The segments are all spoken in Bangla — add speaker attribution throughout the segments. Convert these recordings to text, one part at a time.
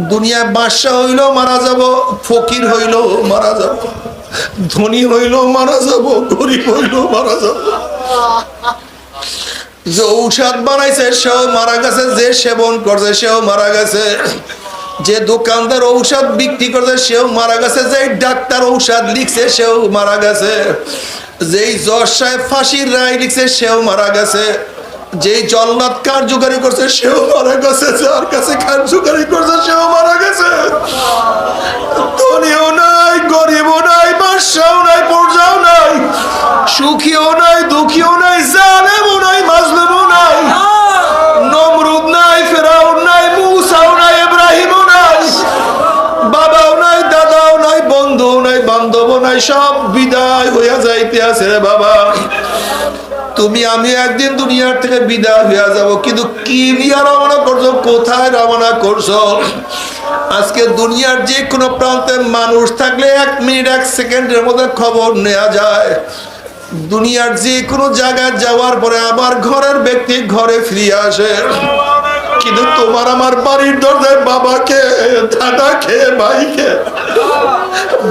Speaker 1: দুনিয়ায় বাদশাহ হইলেও মারা যাব, ফকির হইলেও মারা যাব, ধনী হইলেও মারা যাব, গরিব হইলেও মারা যাব। যে ঔষধ বানাইছে, সেও মারা গেছে, যে সেবন করছে, সেও মারা গেছে। যে দোকানদার ঔষধ বিক্রি করছে, সেও মারা গেছে। যে ডাক্তার ঔষধ লিখছে, সেও মারা গেছে। যেই জজ সাহেব ফাঁসির রায় লিখছে, সেও মারা গেছে। যেই জল্লাদ কার্যকারী করছে, সেও মারা গেছে, যার কাছে কার্যকারী করছে, সেও মারা গেছে। ধনীও নাই, গরিবও নাই নাই নাই, সুখীও নাই, দুঃখীও নাই, জালেমও নাই নাই, নমরুদ নাই নাই, মুসাও নাই, ইব্রাহিমও নাই, বাবাও নাই, দাদাও নাই, বন্ধুও নাই, বান্ধবও নাই, সব বিদায় হইয়া যাইতে আছে রে আমি একদিন দুনিয়ার থেকে বিদায় হইয়া যাব, কিন্তু কি নিয়ে রওনা করছ? কোথায় রওনা করছ? আজকে দুনিয়ার যে কোনো প্রান্তে মানুষ থাকলে এক মিনিট, এক সেকেন্ডের মধ্যে খবর নেওয়া যায়। দুনিয়ার যে কোনো জায়গায় যাওয়ার পরে আমার ঘরের ব্যক্তি ঘরে ফিরে আসে। কিন্তু তোমার আমার বাড়ির দরজায় বাবাকে, দাদাকে, ভাইকে,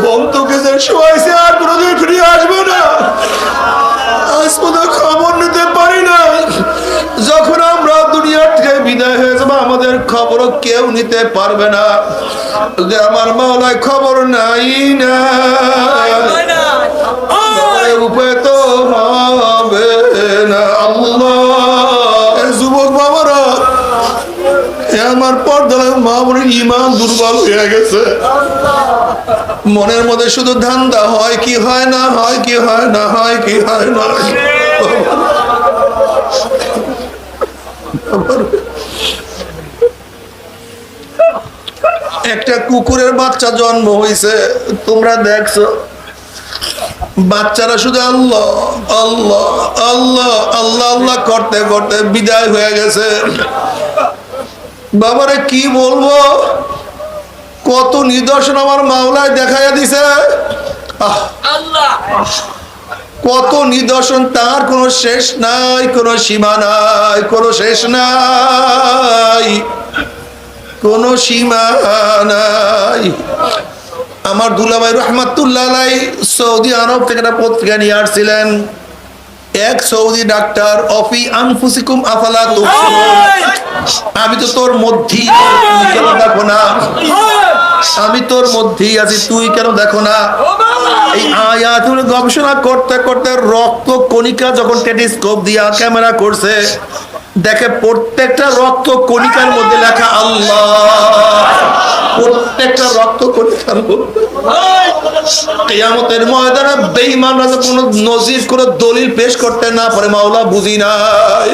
Speaker 1: বন্ধুকে যে শোয়াইছে আর কোনোদিন ফিরে আসবে কেউ নিতে পারবে না যে আমার মাওলায় খবর নাই না। উপায় তো হবে না। আল্লাহ যুবক বাবারা আমার পর্দার ইমান দুর্বল হয়ে গেছে। মনের মধ্যে শুধু ধান্দা হয় কি হয় না হয়, কি হয় না হয়, কি হয় না একটা কুকুরের বাচ্চা জন্ম হয়েছে তোমরা দেখছ। বাচ্চারা শুধু আল্লাহ আল্লাহ আল্লাহ আল্লাহ আল্লাহ করতে করতে বিদায় হয়ে গেছে। বাবারে, কি বলব? কত নিদর্শন আমার মাওলায় দেখাইয়া দিছে। কত নিদর্শন, তার কোনো শেষ নাই, কোনো সীমা নাই, কোনো শেষ নাই। কোনো সীমা নাই। আমার দুলাভাই রহমাতুল্লাহ সৌদি আরব থেকে একটা পত্রিকা নিয়ে আসছিলেন। এক সৌদি ডাক্তার অফি আনফুসিকুম আফালা আমি তো তোর মধ্যেই কেন দেখো না? আমি তোর মধ্যেই আছি তুই কেন দেখো না? এই আয়াতুল গবেষণা করতে করতে রক্ত কণিকা যখন টেলিস্কোপ দিয়া ক্যামেরা করছে দেখে প্রত্যেকটা রক্ত কণিকার মধ্যে লেখা আল্লাহ। প্রত্যেকটা রক্ত মধ্যে কেয়ামতের ময়দানে কোনো নজির কোনো দলিল পেশ করতে না পারে মাওলা বুঝি নাই।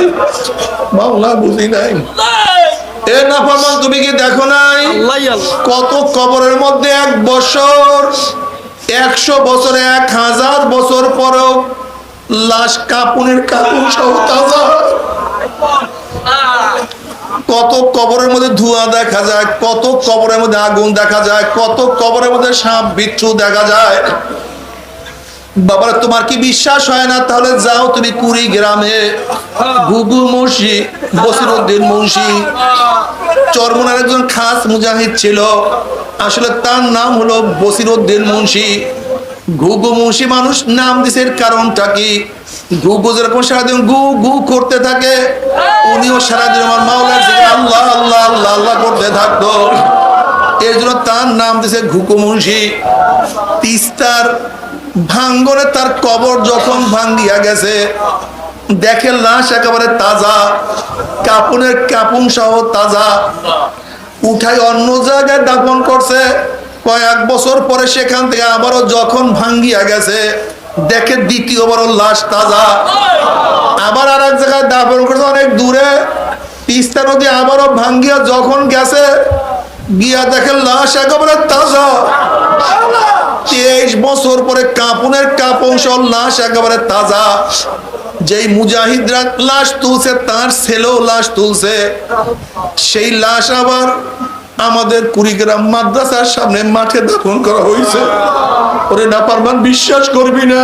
Speaker 1: মাওলা বুঝি নাই। এ তুমি কি দেখো নাই? কত কবরের মধ্যে এক বছর একশো বছরে এক হাজার বছর পরেও লাশ কাপুনের কাপুন সহ তাজা। কত কবরের মধ্যে ধোঁয়া দেখা যায়, কত কবরের মধ্যে আগুন দেখা যায়, কত কবরের মধ্যে সাপ, বিচ্ছু দেখা যায়। বাবার, তোমার কি বিশ্বাস হয় না? তাহলে যাও তুমি কুড়ি গ্রামে। গুগু মুন্সি, বসিরুদ্দিন মুন্সি। চরমনার একজন খাস মুজাহিদ ছিল। আসলে তার নাম হলো বসিরুদ্দিন মুন্সি। ঘুঘু মুন্সি মানুষ নাম দিছে কারণটা কি? ঘুঘু যেরকম সারাদিন গু গু করতে থাকে। উনিও সারাদিন আমার মাওলার জিকির, আল্লাহ আল্লাহ আল্লাহ আল্লাহ করতে থাকতো। এর জন্য তার নাম দিছে ঘুঘু মুন্সি তিস্তার ভাঙ্গনে তার কবর যখন ভাঙ্গিয়া গেছে, দেখে লাশ একেবারে তাজা, কাপুনের কাপুন সহ তাজা। উঠাই অন্য জায়গায় দাপন করছে। কয়েক বছর পরে সেখান থেকে আবারও যখন ভাঙ্গিয়া গেছে দেখে দ্বিতীয়বারও লাশ তাজা। আবার আর এক জায়গায় দাপন করছে, অনেক দূরে। তিস্তা নদী আবারও ভাঙ্গিয়া যখন গেছে, গিয়া দেখে লাশ একেবারে তাজা। তেইশ বছর পরে কাপুনের কাপন লাশ একেবারে তাজা। যেই মুজাহিদরা লাশ তুলছে, তার ছেলেও লাশ তুলছে। সেই লাশ আবার আমাদের কুড়িগ্রাম মাদ্রাসার সামনে মাঠে দাফন করা হয়েছে। ওরে না পারমান বিশ্বাস করবি না।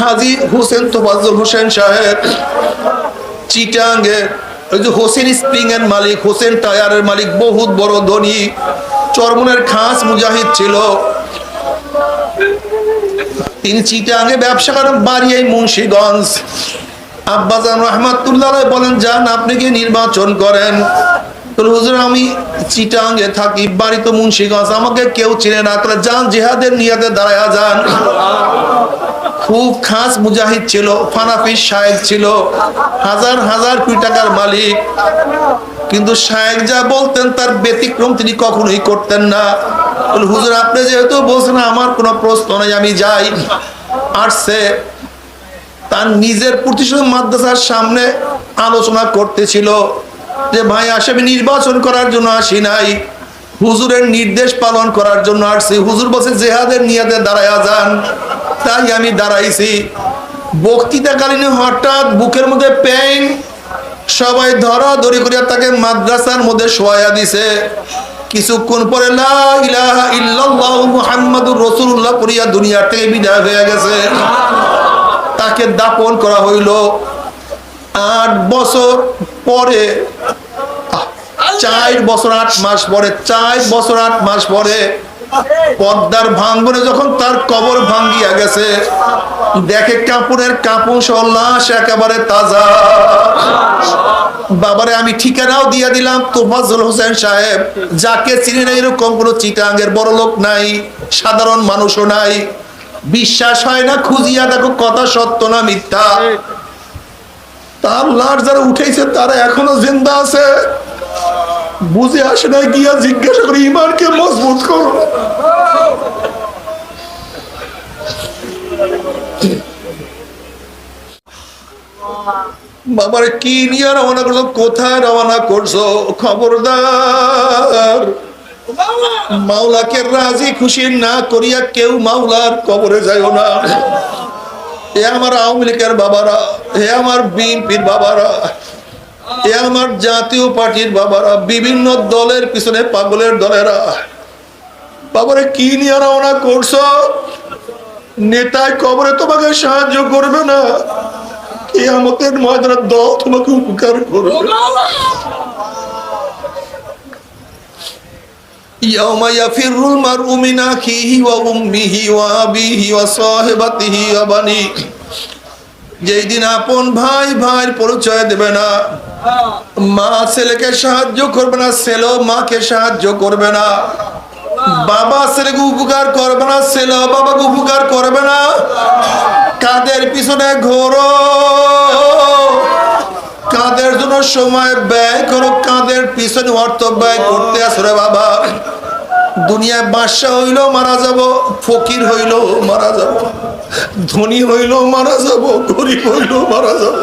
Speaker 1: হাজি হোসেন তোফাজুল হোসেন সাহেব, চিটাঙ্গে, ওই যে হোসেন স্প্রিং এর মালিক, হোসেন টায়ারের মালিক, বহুত বড় ধনী, চরমনের খাস মুজাহিদ ছিল। তিনি চিটাঙ্গে ব্যবসা করেন, বাড়ি এই মুন্সীগঞ্জ। আব্বাজান রহমাতুল্লাহ বলেন, যান, আপনি কি নির্বাচন করেন? হুজুর, আমি চিটাঙ্গে থাকি, বাড়ি তো মুন্সীগঞ্জ, আমাকে কেউ চিনে না। তাহলে যান, জেহাদের নিয়াতে দাঁড়ায়া যান। খুব খাস মুজাহিদ ছিল ফানাফিস শায়েক ছিল, হাজার হাজার কোটি টাকার মালিক। কিন্তু শায়েক যা বলতেন, তার ব্যতিক্রম তিনি কখনোই করতেন না। হুজুর, আপনি যেহেতু বলছেন, আমার কোনো প্রশ্ন নেই, আমি যাই। আসছে তার নিজের প্রতিষ্ঠিত মাদ্রাসার সামনে আলোচনা করতেছিল যে, ভাই, আসে, আমি নির্বাচন করার জন্য আসি নাই। হুজুরের নির্দেশ পালন করার জন্য আসছি। হুজুর বসে জেহাদের নিয়াতে দাঁড়ায়া যান। তাই আমি দাঁড়াইছি। বক্তৃতাকালীন হঠাৎ বুকের মধ্যে পেইন সবাই ধরা ধরি করিয়া তাকে মাদ্রাসার মধ্যে শোয়া দিছে। কিছুক্ষণ পরে রাসূলুল্লাহ পড়িয়া দুনিয়ার থেকে বিদায় হয়ে গেছে। তাকে দাপন করা হইল। আট বছর পরে চার বছর আট মাস পরে, চার বছর আট মাস পরে পদ্মার ভাঙ্গনে যখন তার কবর ভাঙ্গিয়া গেছে, দেখে কাপড়ের কাপড় সহ একেবারে তাজা। বাবারে, আমি ঠিকানাও দিয়ে দিলাম তোফাজুল হোসেন সাহেব, যাকে চিনি না এরকম কোনো চিটাঙ্গের বড় লোক নাই, সাধারণ মানুষও নাই। বিশ্বাস হয় না খুঁজিয়া দেখো কথা সত্য না মিথ্যা। তার লাশ যারা উঠেছে, তারা এখনও জিন্দা আছে। বুঝে আসে না গিয়া জিজ্ঞাসা করি, ইমানকে মজবুত করো। বাবারে, কি নিয়ে রওনা করছ? কোথায় রওনা করছ? খবরদার। মাওলাকে রাজি খুশি না করিয়া কেউ মাওলার কবরে যাইও না। এ আমার আওয়ামী লীগের বাবারা হে আমার বিএনপির বাবারা। এ আমার জাতীয় পার্টির বাবারা বিভিন্ন দলের পিছনে পাগলের দলেরা বাবারে কি নিয়ে রওনা করছো নেতায় কবরে তোমাকে সাহায্য করবে না কেয়ামতের ময়দানের দল তোমাকে উপকার করবে يوم يفر المرء من أخيه وأمه وأبيه وصاحبته وبنيه যেই দিন আপন ভাই ভাইয়ের পরিচয় দেবে না মা ছেলেকে সাহায্য করবে না, ছেলেও মাকে সাহায্য করবে না। বাবা ছেলেকে উপকার করবে না ছেলে বাবাকে উপকার করবে না। কাদের পিছনে ঘোরো? কাদের জন্য সময় ব্যয় করো? কাদের পিছনে অর্থ ব্যয় করতে আসো রে বাবা? দুনিয়ায় বাদশা হইলেও মারা যাব, ফকির হইলেও মারা যাব, ধনী হইলেও মারা যাব, গরিব হইলেও মারা যাব।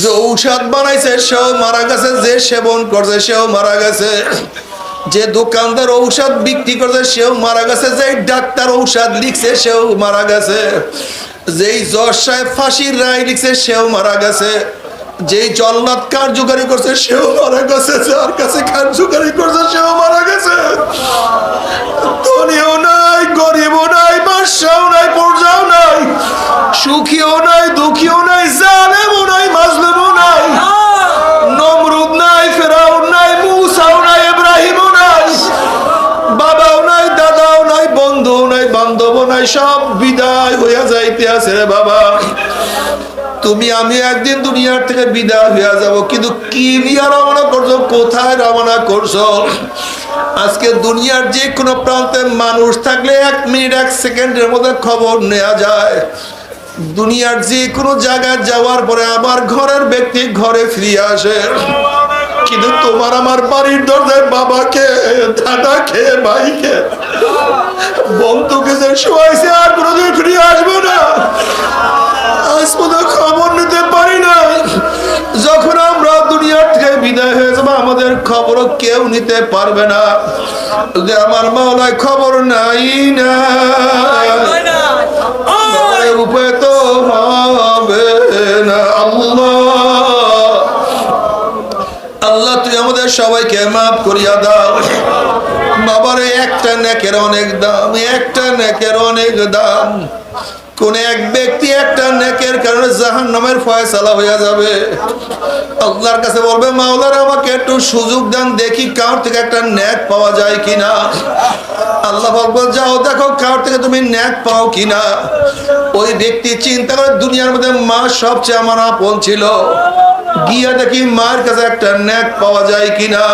Speaker 1: যে ঔষধ বানাইছে, সেও মারা গেছে, যে সেবন করছে, সেও মারা গেছে। যে দোকানদার ঔষধ বিক্রি করছে, সেও মারা গেছে। যে ডাক্তার ঔষধ লিখছে, সেও মারা গেছে। যেই জজ সাহেব ফাঁসির রায় লিখছে, সেও মারা গেছে। যেই জল্লাদ কার্যকারী করছে, সেও মারা গেছে। যার কাছে কার্যকারী করছে, সেও মারা গেছে। ধনীও নাই, গরিবও নাই বাদশাও নাই পর্যাও নাই। সুখীও নাই দুঃখীও নাই জালেমও নাই মাজলুমও নাই নমরুদ নাই, ফেরাউন নাই, মুসাও নাই, ইব্রাহিমও নাই। বাবাও নাই, দাদাও নাই, বন্ধুও নাই, বান্ধবও নাই, সব বিদায় হইয়া যাইতে আছে রে বাবা। তুমি, আমি একদিন দুনিয়ার থেকে বিদায় হইয়া যাব, কিন্তু কি নিয়ে রওনা করছ, কোথায় রওনা করছ? আজকে দুনিয়ার যে কোনো প্রান্তে মানুষ থাকলে এক মিনিট, এক সেকেন্ডের মধ্যে খবর নেওয়া যায়। দুনিয়ার যে কোনো জায়গায় যাওয়ার পরে আমার ঘরের ব্যক্তি ঘরে ফিরে আসে। কিন্তু তোমার আমার বাড়ির দরজায় বাবাকে, দাদাকে, ভাইকে, বন্ধুকে যে শোয়াইছে আর কোনোদিন ফিরে আসবে না। আজ পর্যন্ত খবর আমাদের খবরও কেউ নিতে পারবে না। যদি আমার মাওলায় খবর নাই না। উপায় তো হবে না আল্লাহ। আল্লাহ, তুই আমাদের সবাইকে মাফ করিয়া দাও। বাবার, একটা নেকের অনেক দাম, একটা নেকের অনেক দাম। কোন এক ব্যক্তি একটা নেকের কারণে জাহান নামের ফয়সালা হয়ে যাবে। আল্লাহর কাছে বলবে মাওলার আমাকে একটু সুযোগ দেন, দেখি কার থেকে একটা ন্যাক পাওয়া যায় কিনা। আল্লাহ বলব যাও, দেখো কার থেকে তুমি ন্যাক পাও কিনা। ওই ব্যক্তি চিন্তা করে দুনিয়ার মধ্যে মা সবচেয়ে আমার আপন ছিল। গিয়া দেখি মার কাছে একটা ন্যাক পাওয়া যায় কিনা।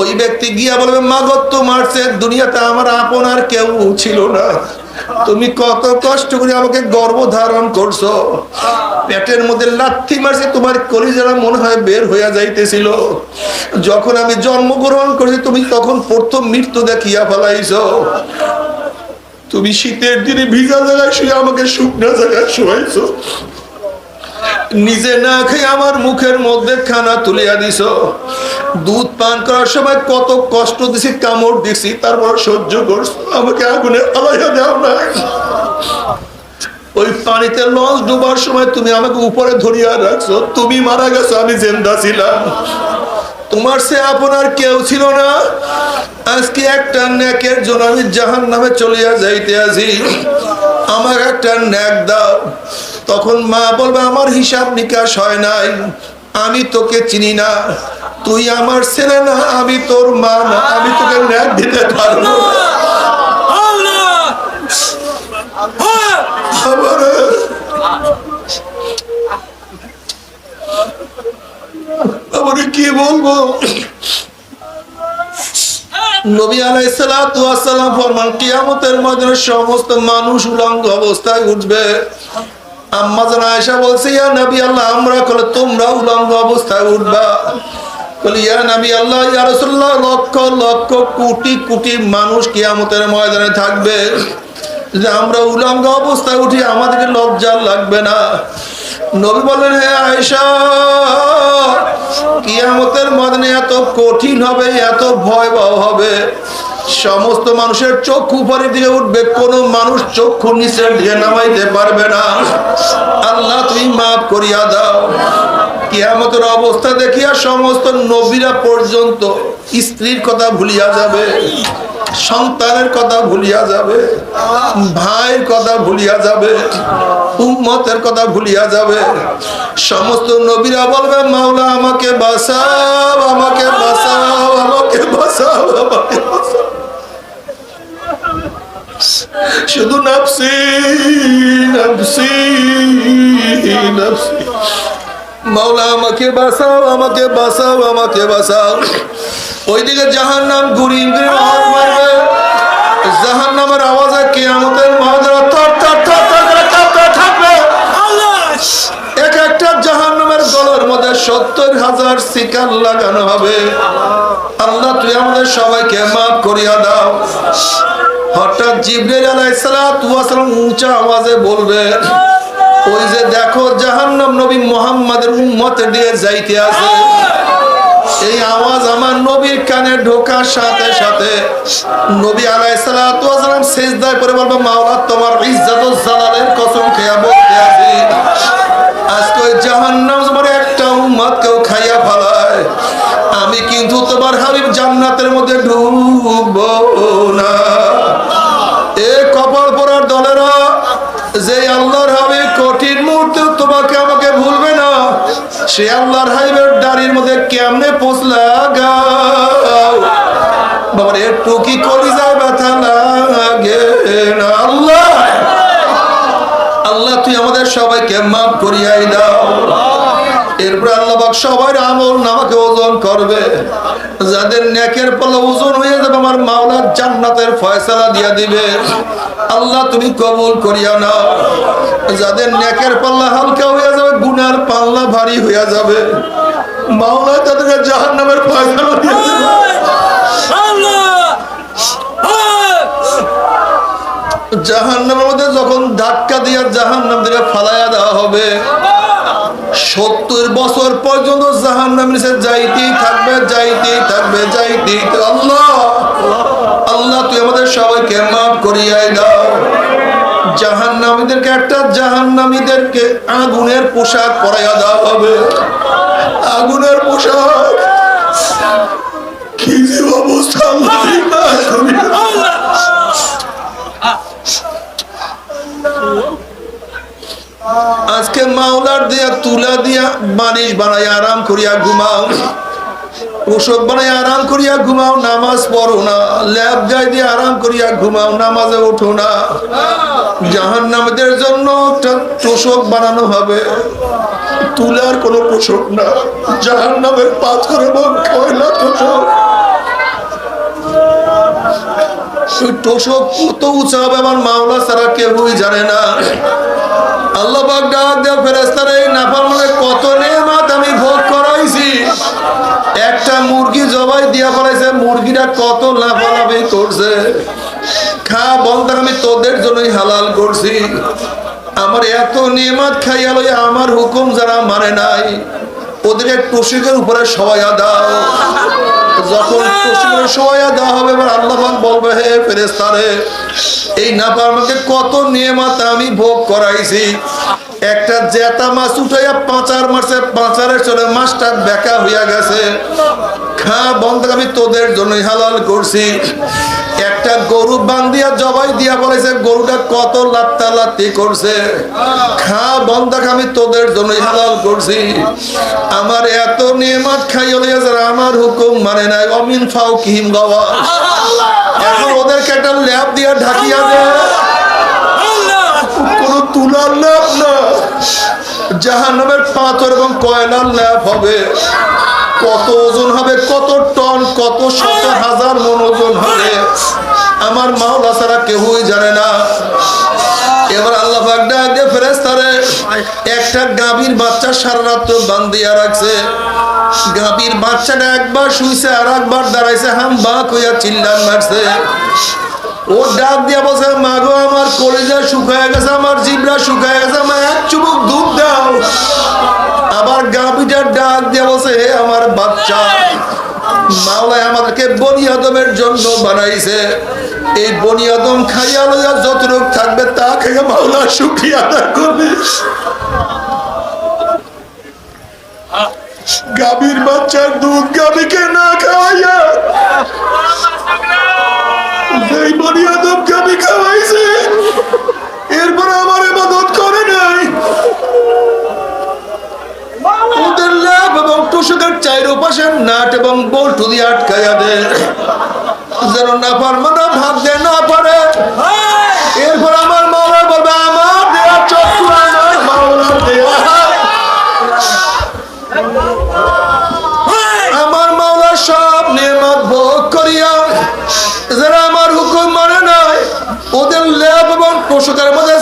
Speaker 1: ওই ব্যক্তি গিয়া বলবে মা গো তোমার সে দুনিয়াতে আমার আপন আর কেউ ছিল না। তুমি কত কষ্ট করে আমাকে গর্ব ধারণ করছ। পেটের মধ্যে লাথি মারছে, তোমার কলিজারা মনে হয় বের হইয়া যাইতেছিল। যখন আমি জন্মগ্রহণ করেছি, তুমি তখন প্রথম মৃত্যু দেখিয়া ফেলাইছো। তুমি শীতের দিনে ভিজা জায়গায় শুয়ে আমাকে শুকনা জায়গায় শুয়াইছো। নিজে না খেয়ে আমার মুখের মধ্যে খানা তুলিয়া দিছ। দুধ পান করার সময় কত কষ্ট দিছি, কামড় দিছি, তারপর সহ্য করছ। আমাকে আগুনে ফালাইয়া দাও না ওই পানিতে লঞ্চ ডুবার সময় তুমি আমাকে উপরে ধরিয়া রাখছো। তুমি মারা গেছো, আমি জেন্দা ছিলাম। তোমার সে আপনার কেউ ছিল না। আজকে একটা ন্যাকের জন্য আমি জাহান নামে চলিয়া যাইতে আছি আমার একটা ন্যাক দাও তখন মা বলবে আমার হিসাব নিকাশ হয় নাই আমি তোকে চিনি না তুই আমার ছেলে না আমি তোর মা না আমি তোকে ন্যাক দিতে পারব কি বলব নবী ময়দানে সমস্ত মানুষ উলঙ্গ অবস্থায় উঠবে। নবী আল্লাহ, আমরা তোমরা উলঙ্গ অবস্থায় বলি নবী আল্লাহ লক্ষ লক্ষ, কোটি কোটি মানুষ কিয়ামতের ময়দানে থাকবে। যে আমরা উলঙ্গ অবস্থায় উঠি, আমাদেরকে লজ্জা লাগবে না। নবী বললেন, হে আয়েশা, কিয়ামতের মদনে এত কঠিন হবে, এত ভয়াবহ হবে। সমস্ত মানুষের চক্ষু উপরের দিকে উঠবে, কোনো মানুষ চক্ষু নিচের দিকে নামাইতে পারবে না। আল্লাহ, তুমি মাফ করিয়া দাও। কিয়ামতের অবস্থা দেখিয়া সমস্ত নবীরা পর্যন্ত স্ত্রীর কথা ভুলিয়া যাবে, সন্তানের কথা ভুলিয়া যাবে, ভাইয়ের কথা ভুলিয়া যাবে, উম্মতের কথা ভুলিয়া যাবে। সমস্ত নবীরা বলবে, মাওলা, আমাকে বাঁচাও আমাকে বাঁচাও আমাকে বাঁচাও, আমাকে শুধু নাফসি নাফসি নাফসি। মাওলা, আমাকে বাঁচাও আমাকে বাঁচাও আমাকে বাঁচাও। ওইদিকে জাহান নাম ঘুরি মারবে। জাহান নামের আওয়াজে কে আমাদের এক একটা মধ্যে সত্তর হাজার শিকার লাগানো হবে। আল্লাহ আমাদের করিয়া দাও। হঠাৎ সালাতু ওয়াস উঁচা আওয়াজে বলবেন ওই যে দেখো জাহান্নাম নবী মোহাম্মদের উম্মতে দিয়ে যাইতে আছে এই আওয়াজ আমার নবীর কানে ঢোকার সাথে সাথে নবী আলাইহিস সালাতু ওয়াস সালাম সিজদায় পড়ে বলবা, মাওলা, তোমার ইজ্জত সে আল্লাহর হাইবের দাড়ির মধ্যে কেমনে পোসলা গাও বাবার, একটু কি কলিজায় ব্যথা লাগে আল্লাহ? আল্লাহ, তুই আমাদের সবাইকে মাফ করিয়াই দাও। এরপর আল্লাহ পাক সবার আমল নামাকে ওজন করবে। যাদের নেকের পাল্লা ওজন হয়ে যাবে, আমার মাওলার জান্নাতের ফয়সালা দিয়া দিবে। আল্লাহ তুমি কবুল করিয়া নাও। যাদের নেকের পাল্লা হালকা হয়ে যাবে, গুনার পাল্লা ভারী হয়ে যাবে। মাওলা তাদেরকে জাহান্নামের ফয়সালা দিয়া দিবে। জাহান্নামের মধ্যে যখন ধাক্কা দিয়ে জাহান্নাম থেকে ফালাইয়া দেওয়া হবে সত্তর বছর পর্যন্ত জাহান নামের সে যাইতেই থাকবে যাইতেই থাকবে, যাইতেই আল্লাহ আল্লাহ, তুই আমাদের সবাইকে মাফ করিয়াই দাও। জাহান্নামীদেরকে, একটা জাহান্নামীদেরকে আগুনের পোশাক পরাইয়া দেওয়া হবে। আগুনের পোশাক। কি যে অবস্থা আল্লাহ। আজকে মাওলার দিয়া, তুলা দিয়া, বানিশ বানাই আরাম করিয়া ঘুমাও। ওষুধ বানাই আরাম করিয়া ঘুমাও, নামাজ পড়ো না। ল্যাব গায়ে দিয়ে আরাম করিয়া ঘুমাও, নামাজে ওঠো না। জাহান নামদের জন্য একটা তোষক বানানো হবে। তুলার কোনো তোষক না। জাহান নামের পাথর এবং কয়লা তোষক ওই তোষক কত উঁচা হবে আমার মাওলা ছাড়া কেউই জানে না। আল্লাহ কত আমি ভোগ করাইছি। একটা মুরগি জবাই দিয়া কত করছে। খা আমি তোদের জন্যই হালাল করছি। আমার এত নিয়মাত খাইয়া লইয়া আমার হুকুম যারা মানে নাই, ওদেরকে টুসিকের উপরে সবাই দাও। যখন টুসিকের সময় দেওয়া হবে এবার আল্লাহ বলবে হে ফেরেস্তারে এই নাফার আমাকে কত নিয়মাত আমি ভোগ করাইছি। একটা জেতা মাছ উঠাইয়া পাঁচার মাসে পাঁচারে চলে মাছটা বেকা হইয়া গেছে। খা বন্ধ আমি তোদের জন্য হালাল করছি। একটা গরু বান্ধিয়া জবাই দিয়া বলেছে, গরুটা কত লাত্তা লাত্তি করছে? খা, বন্ধ আমি তোদের জন্য হালাল করছি। আমার এত নিয়মাত খাইয়া যারা আমার হুকুম মানে নাই, অমিন ফাও কিহিম গাওয়া। এখন ওদেরকে একটা ল্যাব দিয়া ঢাকিয়া দেয় কোনো তুলার ল্যাব না। জাহান্নামের পাথর এবং কয়লার ল্যাব হবে। কত ওজন হবে, কত টন, কত শত হাজার মন ওজন হবে। আমার মাওলা ছাড়া কেউই জানে না। এবার আল্লাহ পাক ফেরেস্তারে একটা গাভীর বাচ্চা সারা রাত বান্ধিয়া রাখছে। গাভীর বাচ্চাটা একবার শুইছে আর একবার দাঁড়াইছে, হাম বাঁক হইয়া চিল্লান মারছে। ও ডাক দিয়া বলছে, মাগো, আমার কলিজা শুকায় গেছে, আমার জিবরা শুকায় গেছে আমার এক চুমুক দুধ দাও। আবার গাভীটার ডাক দিয়া বলছে, হে আমার মাওলায় আমাদেরকে বনি আদমের জন্য বানাইছে। এই বনি আদম খাইয়া লইয়া যতটুক থাকবে তা খেয়ে মাওলা শুক্রিয়া আদায় করবে। গাভীর বাচ্চার দুধ গাভীকে না খাওয়াইয়া এই বনি আদম গাভী খাওয়াইছে এরপর আমার ইবাদত করে নাই ওদের লাভ টুসুকের চাইর পাশে নাট এবং বল্টু দিয়ে আটকাইয়া দে। যেন না পারমানা ভাগ দে না পারে। এরপর আমার মাওলা বলবে, আমার দেয়া চক্ষু আমার আমার সব নিয়ামত ভোগ করিয়া, যারা আমার হুকুম মানে নাই, ওদের লেপ এবং পোষকের মধ্যে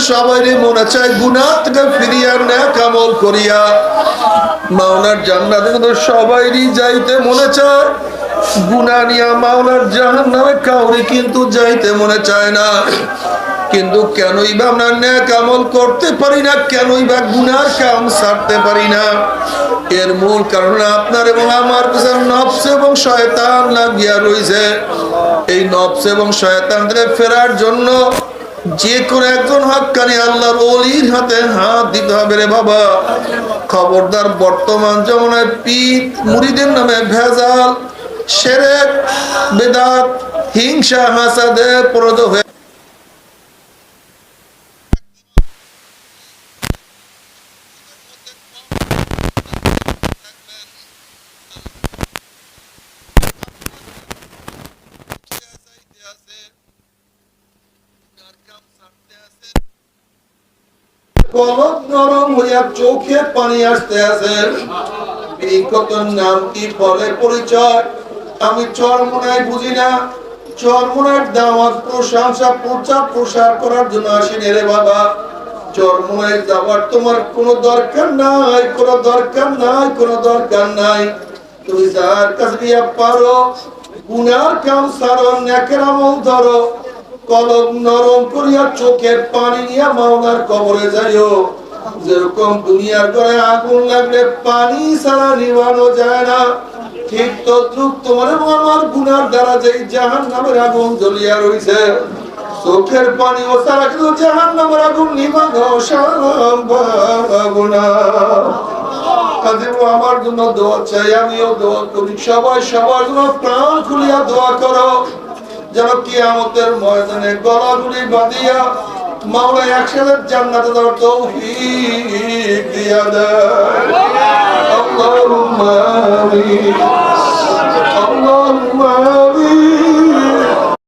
Speaker 1: সবাই মনে চায় গুনাহ থেকে ফিরিয়া নেক আমল করিয়া। মাওলার জান্নাতে কিন্তু সবাইরই যাইতে মনে চায়। গুনাহ নিয়া কাউরি কিন্তু যাইতে মনে চায় না। কিন্তু কেনই বা আমরা ন্যাক আমল করতে পারি না, কেনই বা গুনার কাম পারি না। এর মূল কারণ আপনার এবং আমার পিছনে নফস এবং শয়তান লাগিয়া রয়েছে এই নফস এবং শয়তান থেকে ফেরার জন্য যে কোনো একজন হাক্কানি আল্লাহর অলির হাতে হাত দিতে হবে রে বাবা। খবরদার বর্তমান জমানায় পিত মুড়িদের নামে ভেজাল, সেরেক, বেদাত, হিংসা, হাসাদে প্রদ হয়ে কলম নরম হইয়া চোখে পানি আসতে আছে। এই কত নাম কি ফলে পরিচয়? আমি চরমনায় বুঝি না। চরমনার দাওয়াত প্রশংসা প্রচার প্রসার করার জন্য আসিনি রে বাবা। চরমনায় যাওয়ার তোমার কোনো দরকার নাই, কোনো দরকার নাই, কোনো দরকার নাই। তুমি যার কাছে পারো, গুনার কাম সারো নেকের আমল ধরো। কলম নরম করিয়া চোখের পানি নিয়ে মাওলার কবরে যাইও। যেরকম দুনিয়ার ঘরে আগুন লাগলে পানি ছাড়া নিবানো যায় না। ঠিক তদ্রুপ তোমার আমার গুনার দ্বারা যেই জাহান নামের আগুন জ্বলিয়া রইছে, চোখের পানি ও কিন্তু জাহান নামের আগুন কাজেও আমার জন্য দোয়া চাই, আমিও দোয়া করি। সবাই সবার জন্য প্রাণ খুলিয়া দোয়া করো। যেন কিয়ামতের ময়দানে গলাগুলি বাঁধিয়া মাওলা একসাথে জান্নাতে দর তৌফিক দিয়া দেয়। আল্লাহুম্মা আমিন। আল্লাহুম্মা